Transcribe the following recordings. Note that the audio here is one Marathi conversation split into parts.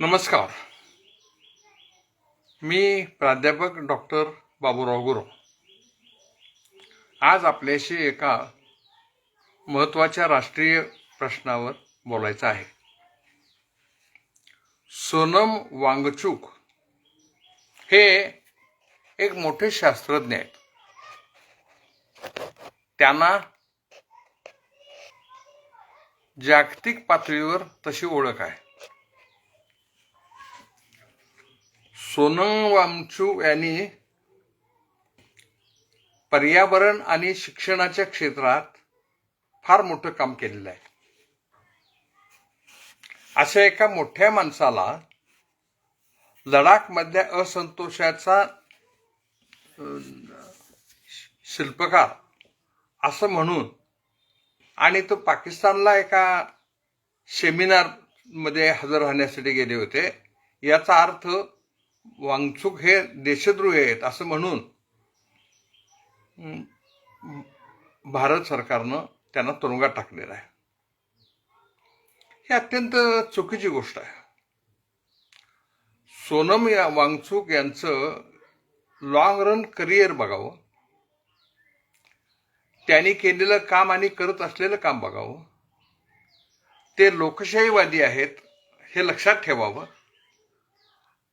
नमस्कार. मी प्राध्यापक डॉक्टर बाबूराव गुरव. आज आपल्याशी एका महत्त्वाच्या राष्ट्रीय प्रश्नावर बोलायचं आहे. सोनम वांगचूक हे एक मोठे शास्त्रज्ञ आहेत. त्यांना जागतिक पातळीवर तशी ओळख आहे. सोनम वामचू यांनी पर्यावरण आणि शिक्षणाच्या क्षेत्रात फार मोठं काम केलेलं आहे. अशा एका मोठ्या माणसाला लडाखमधल्या असंतोषाचा शिल्पकार असं म्हणून आणि तो पाकिस्तानला एका सेमिनारमध्ये हजर राहण्यासाठी गेले होते. याचा अर्थ वांगचूक हे देशद्रोही आहेत असं म्हणून भारत सरकारनं त्यांना तुरुंगात टाकलेलं आहे. ही अत्यंत चुकीची गोष्ट आहे. सोनम या वांगचूक यांचं लॉंग रन करिअर बघावं. त्यांनी केलेलं काम आणि करत असलेलं काम बघावं. ते लोकशाहीवादी आहेत हे लक्षात ठेवावं.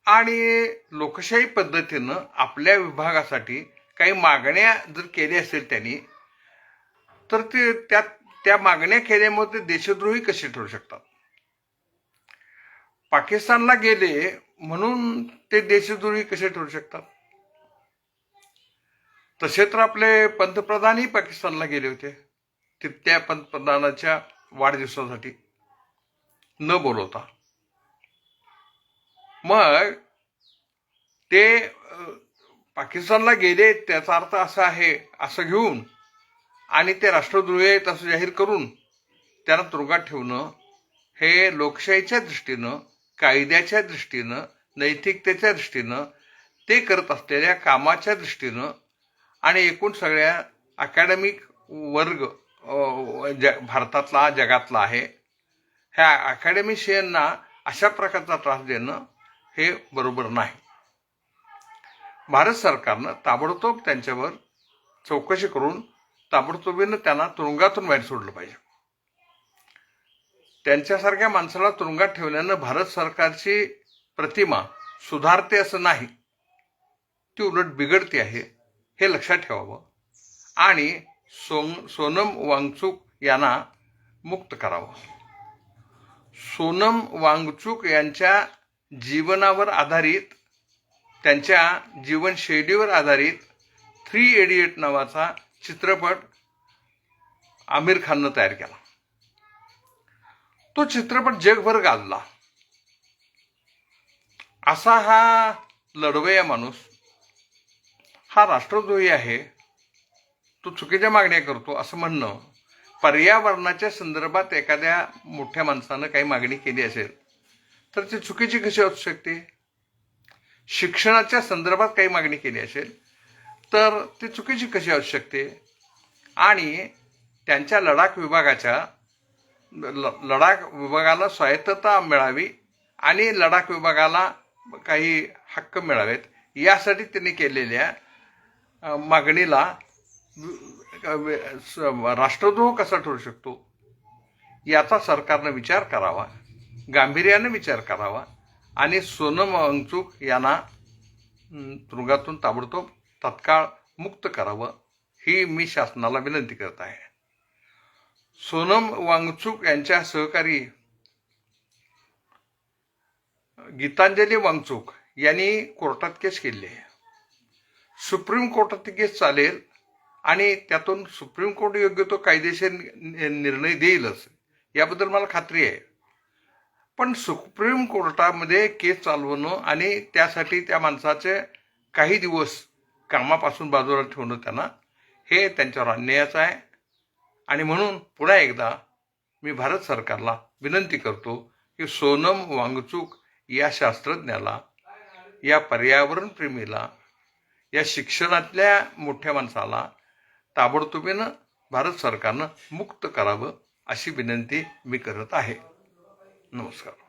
आणि लोकशाही पद्धतीनं आपल्या विभागासाठी काही मागण्या जर केल्या असेल त्यांनी तर ते त्या त्या मागण्या केल्यामुळे ते देशद्रोही कसे ठरू शकतात? पाकिस्तानला गेले म्हणून ते देशद्रोही कसे ठरू शकतात? तसे तर आपले पंतप्रधानही पाकिस्तानला गेले होते ते त्या पंतप्रधानाच्या वाढदिवसासाठी न बोलवता. मग ते पाकिस्तानला गेले त्याचा अर्थ असा आहे असं घेऊन आणि ते राष्ट्रद्रोही आहेत असं जाहीर करून त्यांना तुरुंगात ठेवणं हे लोकशाहीच्या दृष्टीनं कायद्याच्या दृष्टीनं नैतिकतेच्या दृष्टीनं ते करत असलेल्या कामाच्या दृष्टीनं आणि एकूण सगळ्या अकॅडमिक वर्ग ज भारतातला जगातला आहे. ह्या अकॅडमिशियनना अशा प्रकारचा त्रास देणं हे बरोबर नाही. भारत सरकारनं ताबडतोब त्यांच्यावर चौकशी करून ताबडतोबीनं त्यांना तुरुंगातून बाहेर सोडलं पाहिजे. त्यांच्यासारख्या माणसाला तुरुंगात ठेवल्यानं भारत सरकारची प्रतिमा सुधारते असं नाही ती उलट बिघडते आहे हे लक्षात ठेवावं आणि सोन सोनम वांगचूक यांना मुक्त करावं. सोनम वांगचूक यांच्या जीवनावर आधारित त्यांच्या जीवनशैलीवर आधारित थ्री एडिएट नावाचा चित्रपट आमिर खाननं तयार केला. तो चित्रपट जगभर गाजला. असा हा लढवया माणूस हा राष्ट्रद्रोही आहे तो चुकीच्या मागण्या करतो असं म्हणणं पर्यावरणाच्या संदर्भात एखाद्या मोठ्या माणसानं काही मागणी केली असेल तर ती चुकीची कशी असू शकते? शिक्षणाच्या संदर्भात काही मागणी केली असेल तर ती चुकीची कशी असू शकते? आणि त्यांच्या लडाख विभागाच्या ल- लडाख विभागाला स्वायत्तता मिळावी आणि लडाख विभागाला काही हक्क मिळावेत यासाठी त्यांनी केलेल्या मागणीला राष्ट्रद्रोह कसा ठरू शकतो? याचा सरकारनं विचार करावा. गांभीर्यानं विचार करावा आणि सोनम अंगचूक यांना तुरुंगातून ताबडतोब तत्काळ मुक्त करावं ही मी शासनाला विनंती करत आहे. सोनम वांगचूक यांच्या सहकारी गीतांजली वांगचूक यांनी कोर्टात केस केली. आहे सुप्रीम कोर्टात ती केस चालेल आणि त्यातून सुप्रीम कोर्ट योग्य तो कायदेशीर नि- निर्णय देईलच याबद्दल मला खात्री आहे. पण सुप्रीम कोर्टामध्ये केस चालवणं आणि त्यासाठी त्या माणसाचे काही दिवस कामापासून बाजूला ठेवणं त्यांना हे त्यांच्यावर अन्यायाचं आहे. आणि म्हणून पुन्हा एकदा मी भारत सरकारला विनंती करतो की सोनम वांगचूक या शास्त्रज्ञाला या पर्यावरणप्रेमीला या शिक्षणातल्या मोठ्या माणसाला ताबडतोबीनं भारत सरकारनं मुक्त करावं अशी विनंती मी करत आहे. नमस्कार